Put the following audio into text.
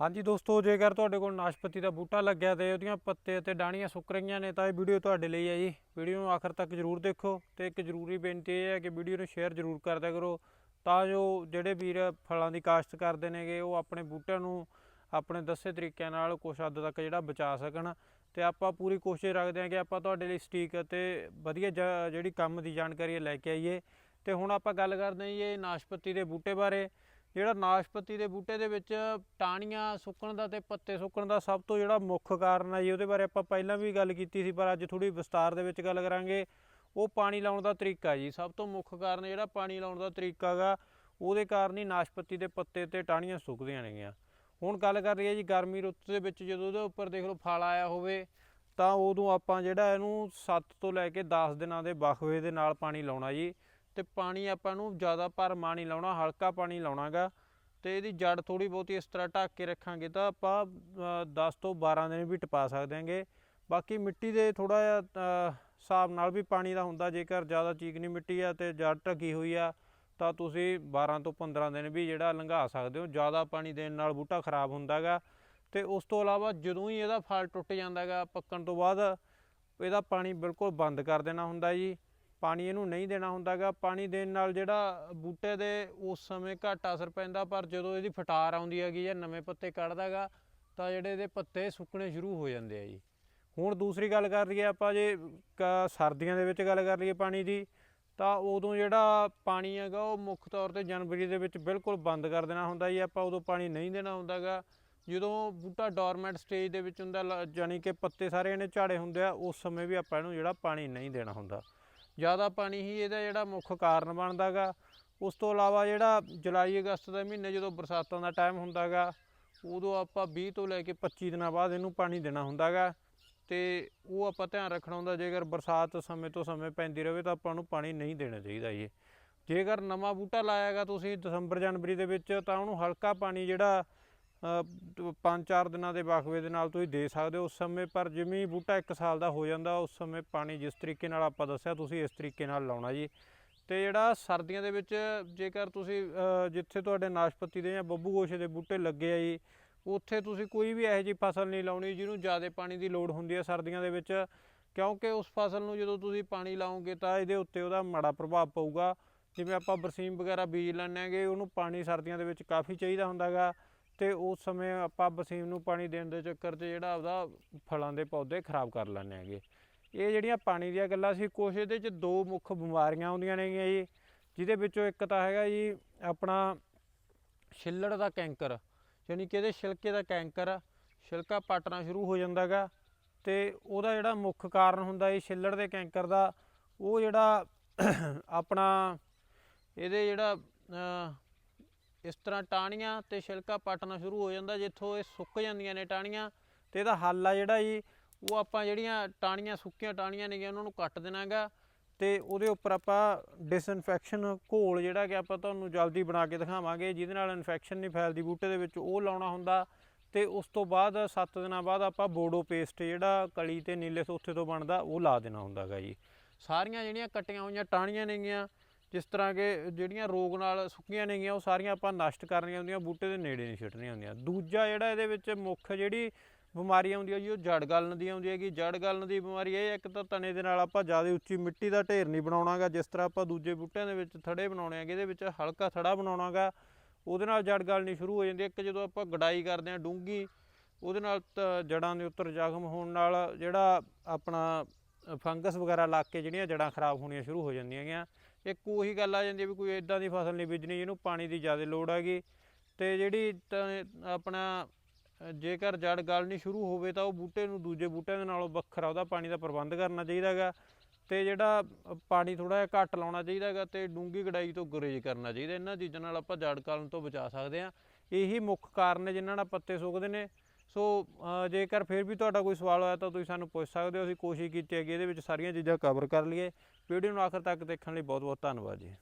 ਹਾਂਜੀ ਦੋਸਤੋ, ਜੇਕਰ ਤੁਹਾਡੇ ਕੋਲ ਨਾਸ਼ਪਤੀ ਦਾ ਬੂਟਾ ਲੱਗਿਆ ਤੇ ਉਹਦੀਆਂ ਪੱਤੇ ਅਤੇ ਡਾਣੀਆਂ ਸੁੱਕ ਰਹੀਆਂ ਨੇ, ਤਾਂ ਇਹ ਵੀਡੀਓ ਤੁਹਾਡੇ ਲਈ ਹੈ ਜੀ। ਵੀਡੀਓ ਨੂੰ ਆਖਰ ਤੱਕ ਜਰੂਰ ਦੇਖੋ ਤੇ ਇੱਕ ਜ਼ਰੂਰੀ ਬੇਨਤੀ ਇਹ ਹੈ ਕਿ ਵੀਡੀਓ ਨੂੰ ਸ਼ੇਅਰ ਜਰੂਰ ਕਰਦਿਆ ਕਰੋ, ਤਾਂ ਜੋ ਜਿਹੜੇ ਵੀਰ ਫਲਾਂ ਦੀ ਕਾਸ਼ਤ ਕਰਦੇ ਨੇਗੇ, ਉਹ ਆਪਣੇ ਬੂਟਿਆਂ ਨੂੰ ਆਪਣੇ ਦੱਸੇ ਤਰੀਕਿਆਂ ਨਾਲ ਕੁਛ ਹੱਦ ਤੱਕ ਜਿਹੜਾ ਬਚਾ ਸਕਣ। ਤੇ ਆਪਾਂ ਪੂਰੀ ਕੋਸ਼ਿਸ਼ ਰੱਖਦੇ ਹਾਂ ਕਿ ਆਪਾਂ ਤੁਹਾਡੇ ਲਈ ਸਟੀਕ ਅਤੇ ਵਧੀਆ ਜ- ਜਿਹੜੀ ਕੰਮ ਦੀ ਜਾਣਕਾਰੀ ਹੈ ਲੈ ਕੇ ਆਈਏ। ਤੇ ਹੁਣ ਆਪਾਂ ਗੱਲ ਕਰਦੇ ਹਾਂ ਜੀ ਇਹ ਨਾਸ਼ਪਤੀ ਦੇ ਬੂਟੇ ਬਾਰੇ। ਜਿਹੜਾ ਨਾਸ਼ਪਤੀ ਦੇ ਬੂਟੇ ਦੇ ਵਿੱਚ ਟਾਹਣੀਆਂ ਸੁੱਕਣ ਦਾ ਤੇ ਪੱਤੇ ਸੁੱਕਣ ਦਾ ਸਭ ਤੋਂ ਜਿਹੜਾ ਮੁੱਖ ਕਾਰਨ ਹੈ ਜੀ, ਉਹਦੇ ਬਾਰੇ ਆਪਾਂ ਪਹਿਲਾਂ ਵੀ ਗੱਲ ਕੀਤੀ ਸੀ, ਪਰ ਅੱਜ ਥੋੜੀ ਵਿਸਤਾਰ ਦੇ ਵਿੱਚ ਗੱਲ ਕਰਾਂਗੇ। ਉਹ ਪਾਣੀ ਲਾਉਣ ਦਾ ਤਰੀਕਾ ਜੀ, ਸਭ ਤੋਂ ਮੁੱਖ ਕਾਰਨ ਜਿਹੜਾ ਪਾਣੀ ਲਾਉਣ ਦਾ ਤਰੀਕਾ ਗਾ, ਉਹਦੇ ਕਾਰਨ ਹੀ ਨਾਸ਼ਪਤੀ ਦੇ ਪੱਤੇ ਤੇ ਟਾਹਣੀਆਂ ਸੁੱਕਦੀਆਂ ਨੇਗੀਆਂ ਹੁਣ ਗੱਲ ਕਰ ਰਹੀ ਹੈ ਜੀ, ਗਰਮੀ ਰੁੱਤ ਦੇ ਵਿੱਚ ਜਦੋਂ ਉਹਦੇ ਉੱਪਰ ਦੇਖ ਲਓ ਫਲ ਆਇਆ ਹੋਵੇ, ਤਾਂ ਉਦੋਂ ਆਪਾਂ ਜਿਹੜਾ ਇਹਨੂੰ 7 ਤੋਂ ਲੈ ਕੇ 10 ਦਿਨਾਂ ਦੇ ਵਕਫੇ ਦੇ ਨਾਲ ਪਾਣੀ ਲਾਉਣਾ ਜੀ। ਤੇ ਪਾਣੀ ਆਪਾਂ ਨੂੰ ਜ਼ਿਆਦਾ ਭਰਮਾ ਨਹੀਂ ਲਾਉਣਾ ਹਲਕਾ ਪਾਣੀ ਲਾਉਣਾਗਾ। ਤੇ ਇਹਦੀ ਜੜ ਥੋੜੀ ਬਹੁਤੀ ਇਸ ਤਰ੍ਹਾਂ ਢੱਕ ਕੇ ਰੱਖਾਂਗੇ ਤਾਂ ਆਪਾਂ ਅ, 10 ਤੋਂ 12 ਦਿਨ ਵੀ ਟਪਾ ਸਕਦੇ ਹਾਂਗੇ। ਬਾਕੀ ਮਿੱਟੀ ਦੇ ਥੋੜਾ ਜਿਹਾ ਹਿਸਾਬ ਨਾਲ ਵੀ ਪਾਣੀ ਦਾ ਹੁੰਦਾ ਜੇਕਰ ਜ਼ਿਆਦਾ ਚੀਕਨੀ ਮਿੱਟੀ ਆ ਤੇ ਜੜ ਢੱਕੀ ਹੋਈ ਆ ਤਾਂ ਤੁਸੀਂ 12 ਤੋਂ 15 ਦਿਨ ਵੀ ਜਿਹੜਾ ਲੰਘਾ ਸਕਦੇ ਹੋ। ਜ਼ਿਆਦਾ ਪਾਣੀ ਦੇਣ ਨਾਲ ਬੂਟਾ ਖਰਾਬ ਹੁੰਦਾਗਾ। ਤੇ ਉਸ ਤੋਂ ਇਲਾਵਾ ਜਦੋਂ ਹੀ ਇਹਦਾ ਫਲ ਟੁੱਟ ਜਾਂਦਾਗਾ ਪੱਕਣ ਤੋਂ ਬਾਅਦ ਇਹਦਾ ਪਾਣੀ ਬਿਲਕੁਲ ਬੰਦ ਕਰ ਦੇਣਾ ਹੁੰਦਾ ਜੀ। ਪਾਣੀ ਇਹਨੂੰ ਨਹੀਂ ਦੇਣਾ ਹੁੰਦਾਗਾ। ਪਾਣੀ ਦੇਣ ਨਾਲ ਜਿਹੜਾ ਬੂਟੇ ਦੇ ਉਸ ਸਮੇਂ ਘੱਟ ਅਸਰ ਪੈਂਦਾ, ਪਰ ਜਦੋਂ ਇਹਦੀ ਫਟਾਰ ਆਉਂਦੀ ਹੈਗੀ ਜਾਂ ਨਵੇਂ ਪੱਤੇ ਕੱਢਦਾਗਾ, ਤਾਂ ਜਿਹੜੇ ਇਹਦੇ ਪੱਤੇ ਸੁੱਕਣੇ ਸ਼ੁਰੂ ਹੋ ਜਾਂਦੇ ਆ ਜੀ। ਹੁਣ ਦੂਸਰੀ ਗੱਲ ਕਰ ਲਈਏ ਆਪਾਂ ਜੇ ਕ- ਸਰਦੀਆਂ ਦੇ ਵਿੱਚ ਗੱਲ ਕਰ ਲਈਏ ਪਾਣੀ ਦੀ, ਤਾਂ ਉਦੋਂ ਜਿਹੜਾ ਪਾਣੀ ਹੈਗਾ ਉਹ ਮੁੱਖ ਤੌਰ ਤੇ ਜਨਵਰੀ ਦੇ ਵਿੱਚ ਬਿਲਕੁਲ ਬੰਦ ਕਰ ਦੇਣਾ ਹੁੰਦਾ ਜੀ। ਆਪਾਂ ਉਦੋਂ ਪਾਣੀ ਨਹੀਂ ਦੇਣਾ ਹੁੰਦਾਗਾ। ਜਦੋਂ ਬੂਟਾ ਡੋਰਮੈਂਟ ਸਟੇਜ ਦੇ ਵਿੱਚ ਹੁੰਦਾ, ਲ- ਜਾਣੀ ਕਿ ਪੱਤੇ ਸਾਰੇ ਇਹਨੇ ਝਾੜੇ ਹੁੰਦੇ ਆ, ਉਸ ਸਮੇਂ ਵੀ ਆਪਾਂ ਇਹਨੂੰ ਜਿਹੜਾ ਪਾਣੀ ਨਹੀਂ ਦੇਣਾ ਹੁੰਦਾ। ਜ਼ਿਆਦਾ ਪਾਣੀ ਹੀ ਇਹਦਾ ਜਿਹੜਾ ਮੁੱਖ ਕਾਰਨ ਬਣਦਾਗਾ। ਉਸ ਤੋਂ ਇਲਾਵਾ ਜਿਹੜਾ ਜੁਲਾਈ ਅਗਸਤ ਦਾ ਮਹੀਨੇ ਜਦੋਂ ਬਰਸਾਤਾਂ ਦਾ ਟਾਈਮ ਹੁੰਦਾਗਾ, ਉਦੋਂ ਆਪਾਂ 20 ਤੋਂ ਲੈ ਕੇ 25 ਦਿਨਾਂ ਬਾਅਦ ਇਹਨੂੰ ਪਾਣੀ ਦੇਣਾ ਹੁੰਦਾਗਾ। ਤੇ ਉਹ ਆਪਾਂ ਧਿਆਨ ਰੱਖਣਾ ਹੁੰਦਾ, ਜੇਕਰ ਬਰਸਾਤ ਸਮੇਂ ਤੋਂ ਸਮੇਂ ਪੈਂਦੀ ਰਹੇ ਤਾਂ ਆਪਾਂ ਨੂੰ ਪਾਣੀ ਨਹੀਂ ਦੇਣਾ ਚਾਹੀਦਾ ਜੀ। ਜੇਕਰ ਨਵਾਂ ਬੂਟਾ ਲਾਇਆਗਾ ਤੁਸੀਂ ਦਸੰਬਰ ਜਨਵਰੀ ਦੇ ਵਿੱਚ, ਤਾਂ ਉਹਨੂੰ ਹਲਕਾ ਪਾਣੀ ਜਿਹੜਾ 5-4 ਦਿਨਾਂ ਦੇ ਵਕਫੇ ਦੇ ਨਾਲ ਤੁਸੀਂ ਦੇ ਸਕਦੇ ਹੋ। ਉਸ ਸਮੇਂ ਪਰ ਜਿਵੇਂ ਬੂਟਾ 1 ਸਾਲ ਦਾ ਹੋ ਜਾਂਦਾ, ਉਸ ਸਮੇਂ ਪਾਣੀ ਜਿਸ ਤਰੀਕੇ ਨਾਲ ਆਪਾਂ ਦੱਸਿਆ, ਤੁਸੀਂ ਇਸ ਤਰੀਕੇ ਨਾਲ ਲਾਉਣਾ ਜੀ। ਤੇ ਜਿਹੜਾ ਸਰਦੀਆਂ ਦੇ ਵਿੱਚ ਜੇਕਰ ਤੁਸੀਂ ਜਿੱਥੇ ਤੁਹਾਡੇ ਨਾਸ਼ਪਤੀ ਦੇ ਜਾਂ ਬੱਬੂ ਗੋਸ਼ੇ ਦੇ ਬੂਟੇ ਲੱਗੇ ਆ ਜੀ, ਉੱਥੇ ਤੁਸੀਂ ਕੋਈ ਵੀ ਇਹੋ ਜਿਹੀ ਫਸਲ ਨਹੀਂ ਲਾਉਣੀ ਜਿਹਨੂੰ ਜ਼ਿਆਦਾ ਪਾਣੀ ਦੀ ਲੋੜ ਹੁੰਦੀ ਹੈ ਸਰਦੀਆਂ ਦੇ ਵਿੱਚ। ਕਿਉਂਕਿ ਉਸ ਫਸਲ ਨੂੰ ਜਦੋਂ ਤੁਸੀਂ ਪਾਣੀ ਲਾਓਗੇ ਤਾਂ ਇਹਦੇ ਉੱਤੇ ਉਹਦਾ ਮਾੜਾ ਪ੍ਰਭਾਵ ਪਊਗਾ। ਜਿਵੇਂ ਆਪਾਂ ਬਰਸੀਮ ਵਗੈਰਾ ਬੀਜ ਲੈਂਦੇ ਹੈਗੇ, ਉਹਨੂੰ ਪਾਣੀ ਸਰਦੀਆਂ ਦੇ ਵਿੱਚ ਕਾਫੀ ਚਾਹੀਦਾ ਹੁੰਦਾਗਾ। ਤੇ ਉਸ ਸਮੇਂ ਆਪਾਂ ਬਸੀਮ ਨੂੰ ਪਾਣੀ ਦੇਣ ਦੇ ਚੱਕਰ 'ਚ ਜਿਹੜਾ ਉਹਦਾ ਫਲਾਂ ਦੇ ਪੌਦੇ ਖਰਾਬ ਕਰ ਲੈਂਦੇ ਹੈਗੇ। ਇਹ ਜਿਹੜੀਆਂ ਪਾਣੀ ਦੀਆਂ ਗੱਲਾਂ ਸੀ, ਕੁਛ ਇਹਦੇ 'ਚ ਦੋ ਮੁੱਖ ਬਿਮਾਰੀਆਂ ਆਉਂਦੀਆਂ ਨੇਗੀਆਂ ਜੀ, ਜਿਹਦੇ ਵਿੱਚੋਂ ਇੱਕ ਤਾਂ ਹੈਗਾ ਜੀ ਆਪਣਾ ਛਿੱਲੜ ਦਾ ਕੈਂਕਰ, ਯਾਨੀ ਕਿ ਇਹਦੇ ਛਿਲਕੇ ਦਾ ਕੈਂਕਰ ਛਿਲਕਾ ਪਾਟਣਾ ਸ਼ੁਰੂ ਹੋ ਜਾਂਦਾਗਾ ਤੇ ਉਹਦਾ ਜਿਹੜਾ ਮੁੱਖ ਕਾਰਨ ਹੁੰਦਾ ਜੀ ਛਿੱਲੜ ਦੇ ਕੈਂਕਰ ਦਾ, ਉਹ ਜਿਹੜਾ ਆਪਣਾ ਇਹਦੇ ਜਿਹੜਾ ਇਸ ਤਰ੍ਹਾਂ ਟਾਹਣੀਆਂ ਤੇ ਛਿਲਕਾ ਪਟਣਾ ਸ਼ੁਰੂ ਹੋ ਜਾਂਦਾ, ਜਿੱਥੋਂ ਇਹ ਸੁੱਕ ਜਾਂਦੀਆਂ ਨੇ ਟਾਹਣੀਆਂ ਤੇ ਇਹਦਾ ਹੱਲ ਆ ਜਿਹੜਾ ਜੀ, ਉਹ ਆਪਾਂ ਜਿਹੜੀਆਂ ਟਾਹਣੀਆਂ ਸੁੱਕੀਆਂ ਟਾਹਣੀਆਂ ਨੇਗੀਆਂ, ਉਹਨਾਂ ਨੂੰ ਕੱਟ ਦੇਣਾਗਾ ਤੇ ਉਹਦੇ ਉੱਪਰ ਆਪਾਂ ਡਿਸਇਨਫੈਕਸ਼ਨ ਘੋਲ ਜਿਹੜਾ ਕਿ ਆਪਾਂ ਤੁਹਾਨੂੰ ਜਲਦੀ ਬਣਾ ਕੇ ਦਿਖਾਵਾਂਗੇ, ਜਿਹਦੇ ਨਾਲ ਇਨਫੈਕਸ਼ਨ ਨਹੀਂ ਫੈਲਦੀ, ਬੂਟੇ ਦੇ ਵਿੱਚ ਉਹ ਲਾਉਣਾ ਹੁੰਦਾ ਤੇ ਉਸ ਤੋਂ ਬਾਅਦ 7 ਦਿਨਾਂ ਬਾਅਦ ਆਪਾਂ ਬੋਡੋ ਪੇਸਟ ਜਿਹੜਾ ਕਲੀ ਤੇ ਨੀਲੇ ਸੋਥੇ ਤੋਂ ਬਣਦਾ, ਉਹ ਲਾ ਦੇਣਾ ਹੁੰਦਾਗਾ ਜੀ। ਸਾਰੀਆਂ ਜਿਹੜੀਆਂ ਕੱਟੀਆਂ ਹੋਈਆਂ ਟਾਹਣੀਆਂ ਨੇਗੀਆਂ ਜਿਸ ਤਰ੍ਹਾਂ ਕਿ ਜਿਹੜੀਆਂ ਰੋਗ ਨਾਲ ਸੁੱਕੀਆਂ ਨੇਗੀਆਂ ਉਹ ਸਾਰੀਆਂ ਆਪਾਂ ਨਸ਼ਟ ਕਰਨੀਆਂ ਹੁੰਦੀਆਂ, ਬੂਟੇ ਦੇ ਨੇੜੇ ਨਹੀਂ ਛਿੱਟਣੀਆਂ ਹੁੰਦੀਆਂ। ਦੂਜਾ ਜਿਹੜਾ ਇਹਦੇ ਵਿੱਚ ਮੁੱਖ ਜਿਹੜੀ ਬਿਮਾਰੀ ਆਉਂਦੀ ਹੈ ਜੀ, ਉਹ ਜੜ ਗਲਣ ਦੀ ਆਉਂਦੀ ਹੈਗੀ। ਜੜ ਗਲਣ ਦੀ ਬਿਮਾਰੀ ਇਹ ਹੈ, ਇੱਕ ਤਾਂ ਤਣੇ ਦੇ ਨਾਲ ਆਪਾਂ ਜ਼ਿਆਦਾ ਉੱਚੀ ਮਿੱਟੀ ਦਾ ਢੇਰ ਨਹੀਂ ਬਣਾਉਣਾਗਾ, ਜਿਸ ਤਰ੍ਹਾਂ ਆਪਾਂ ਦੂਜੇ ਬੂਟਿਆਂ ਦੇ ਵਿੱਚ ਥੜੇ ਬਣਾਉਣੇ ਹੈਗੇ, ਇਹਦੇ ਵਿੱਚ ਹਲਕਾ ਥੜਾ ਬਣਾਉਣਾਗਾ, ਉਹਦੇ ਨਾਲ ਜੜ ਗਲਣੀ ਸ਼ੁਰੂ ਹੋ ਜਾਂਦੀ ਹੈ। ਇੱਕ ਜਦੋਂ ਆਪਾਂ ਗਡਾਈ ਕਰਦੇ ਹਾਂ ਡੂੰਗੀ ਉਹਦੇ ਨਾਲ ਤਾਂ ਜੜਾਂ ਦੇ ਉੱਤਰ ਜ਼ਖਮ ਹੋਣ ਨਾਲ ਜਿਹੜਾ ਆਪਣਾ ਫੰਗਸ ਵਗੈਰਾ ਲੱਗ ਕੇ ਜਿਹੜੀਆਂ ਜੜਾਂ ਖਰਾਬ ਹੋਣੀਆਂ ਸ਼ੁਰੂ ਹੋ ਜਾਂਦੀਆਂ ਹੈਗੀਆਂ। ਇੱਕ ਉਹੀ ਗੱਲ ਆ ਜਾਂਦੀ ਹੈ ਵੀ ਕੋਈ ਇਦਾਂ ਦੀ ਫਸਲ ਨਹੀਂ ਬੀਜਣੀ, ਜਿਹਨੂੰ ਪਾਣੀ ਦੀ ਜ਼ਿਆਦਾ ਲੋੜ ਹੈਗੀ, ਤੇ ਜਿਹੜੀ ਤਾਂ ਆਪਣਾ ਜੇਕਰ ਜੜ ਗਲਣੀ ਸ਼ੁਰੂ ਹੋਵੇ ਤਾਂ ਉਹ ਬੂਟੇ ਨੂੰ ਦੂਜੇ ਬੂਟਿਆਂ ਦੇ ਨਾਲੋਂ ਵੱਖਰਾ ਉਹਦਾ ਪਾਣੀ ਦਾ ਪ੍ਰਬੰਧ ਕਰਨਾ ਚਾਹੀਦਾ ਹੈਗਾ, ਤੇ ਜਿਹੜਾ ਪਾਣੀ ਥੋੜਾ ਜਿਹਾ ਘੱਟ ਲਾਉਣਾ ਚਾਹੀਦਾ ਹੈਗਾ ਤੇ ਡੂੰਗੀ ਕਢਾਈ ਤੋਂ ਗੁਰੇਜ਼ ਕਰਨਾ ਚਾਹੀਦਾ, ਇਹਨਾਂ ਚੀਜ਼ਾਂ ਨਾਲ ਆਪਾਂ ਜੜ ਗਲਣ ਤੋਂ ਬਚਾ ਸਕਦੇ ਹਾਂ। ਇਹੀ ਮੁੱਖ ਕਾਰਨ ਨੇ ਜਿਨ੍ਹਾਂ ਨਾਲ ਪੱਤੇ ਸੁੱਕਦੇ ਨੇ। ਸੋ ਜੇਕਰ ਫਿਰ ਵੀ ਤੁਹਾਡਾ ਕੋਈ ਸਵਾਲ ਹੋਇਆ ਤਾਂ ਤੁਸੀਂ ਸਾਨੂੰ ਪੁੱਛ ਸਕਦੇ ਹੋ। ਅਸੀਂ ਕੋਸ਼ਿਸ਼ ਕੀਤੀ ਹੈ ਕਿ ਇਹਦੇ ਵਿੱਚ ਸਾਰੀਆਂ ਚੀਜ਼ਾਂ ਕਵਰ ਕਰ ਲਈਏ। ਵੀਡੀਓ ਨੂੰ ਆਖਰ ਤੱਕ ਦੇਖਣ ਲਈ ਬਹੁਤ ਬਹੁਤ ਧੰਨਵਾਦ ਜੀ।